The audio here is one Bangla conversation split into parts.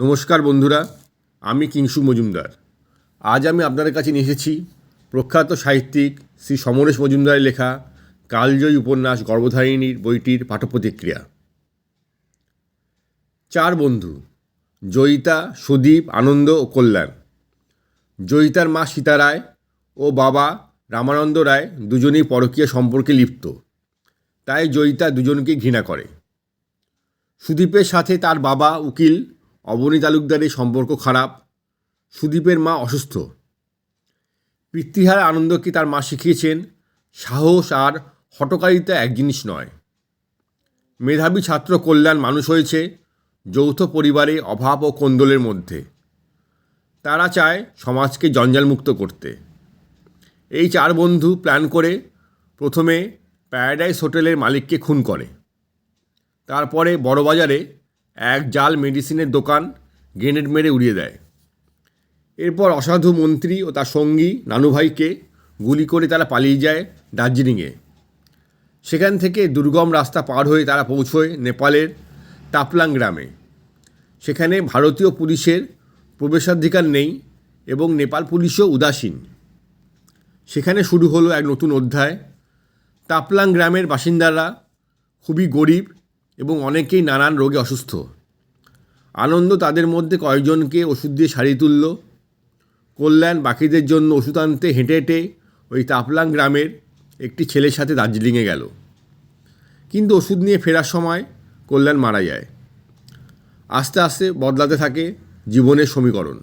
নমস্কার বন্ধুরা, আমি কিংসু মজুমদার। আজ আমি আপনাদের কাছে নিয়ে এসেছি প্রখ্যাত সাহিত্যিক শ্রী সমরেশ মজুমদারের লেখা কালজয়ী উপন্যাস গর্ভধারিণীর বইটির পাঠপ্রতিক্রিয়া। চার বন্ধু, জয়িতা, সুদীপ, আনন্দ ও কল্যাণ। জয়িতার মা সীতা রায় ও বাবা রামানন্দ রায় দুজনেই পরকীয় সম্পর্কে লিপ্ত। তাই জয়িতা দুজনকে ঘৃণা করে। সুদীপের সাথে তার বাবা উকিল অবনী তালুকদারের সম্পর্ক খারাপ। সুদীপের মা অসুস্থ। পিতৃহার আনন্দকে তার মা শিখিয়েছেন, সাহস আর হটকারিতা এক জিনিস নয়। মেধাবী ছাত্র কল্যাণ মানুষ হয়েছে যৌথ পরিবারে অভাব ও কোন্দলের মধ্যে। তারা চায় সমাজকে জঞ্জালমুক্ত করতে। এই চার বন্ধু প্ল্যান করে প্রথমে প্যারাডাইস হোটেলের মালিককে খুন করে। তারপরে বড়বাজারে এক জাল মেডিসিনের দোকান গ্রেনেড মেরে উড়িয়ে দেয়। এরপর অসাধু মন্ত্রী ও তার সঙ্গী নানুভাইকে গুলি করে তারা পালিয়ে যায় দার্জিলিংয়ে। সেখান থেকে দুর্গম রাস্তা পার হয়ে তারা পৌঁছয় নেপালের তাপলাং গ্রামে। সেখানে ভারতীয় পুলিশের প্রবেশাধিকার নেই এবং নেপাল পুলিশও উদাসীন। সেখানে শুরু হলো এক নতুন অধ্যায়। তাপলাং গ্রামের বাসিন্দারা খুবই গরিব এবং অনেকেই নানান রোগে অসুস্থ। আনন্দ তাদের মধ্যে কয়েকজনকে ওষুধ দিয়ে সারিয়ে তুলল। কল্যাণ বাকিদের জন্য ওষুধ আনতে হেঁটে হেঁটে ওই তাপলাং গ্রামের একটি ছেলের সাথে দার্জিলিংয়ে গেল। কিন্তু ওষুধ নিয়ে ফেরার সময় কল্যাণ মারা যায়। আস্তে আস্তে বদলাতে থাকে জীবনের সমীকরণ।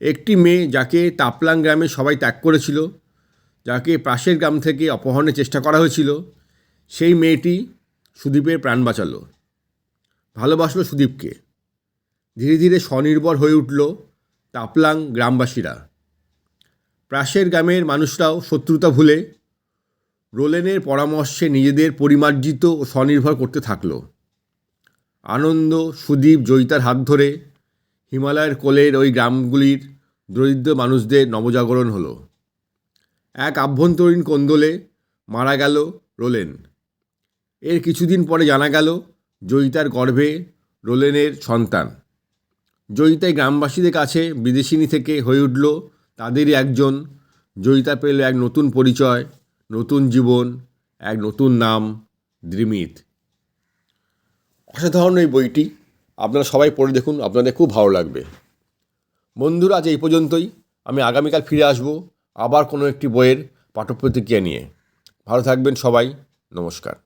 একটি মেয়ে যাকে তাপলাং গ্রামে সবাই ত্যাগ করেছিল, যাকে পাশের গ্রাম থেকে অপহরণের চেষ্টা করা হয়েছিল, সেই মেয়েটি সুদীপের প্রাণ বাঁচালো। ভালোবাসলো সুদীপকে। ধীরে ধীরে স্বনির্ভর হয়ে উঠল তাপলাং গ্রামবাসীরা। প্রাসের গ্রামের মানুষরাও শত্রুতা ভুলে রোলেনের পরামর্শে নিজেদের পরিমার্জিত ও স্বনির্ভর করতে থাকল। আনন্দ, সুদীপ, জয়িতার হাত ধরে হিমালয়ের কোলের ওই গ্রামগুলির দরিদ্র মানুষদের নবজাগরণ হলো। এক আভ্যন্তরীণ কোন্দলে মারা গেল রোলেন। এর কিছুদিন পরে জানা গেল জয়িতার গর্ভে রোলেনের সন্তান। জয়িতাই গ্রামবাসীদের কাছে বিদেশিনী থেকে হয়ে উঠল তাদেরই একজন। জয়িতা পেল এক নতুন পরিচয়, নতুন জীবন, এক নতুন নাম, দ্রিমিত। অসাধারণ এই বইটি। আপনারা সবাই পড়ে দেখুন, আপনাদের খুব ভালো লাগবে। বন্ধুরা, আজ এই পর্যন্তই। আমি আগামীকাল ফিরে আসব আবার কোনো একটি বইয়ের পাঠ্যপ্রতিক্রিয়া নিয়ে। ভালো থাকবেন সবাই। নমস্কার।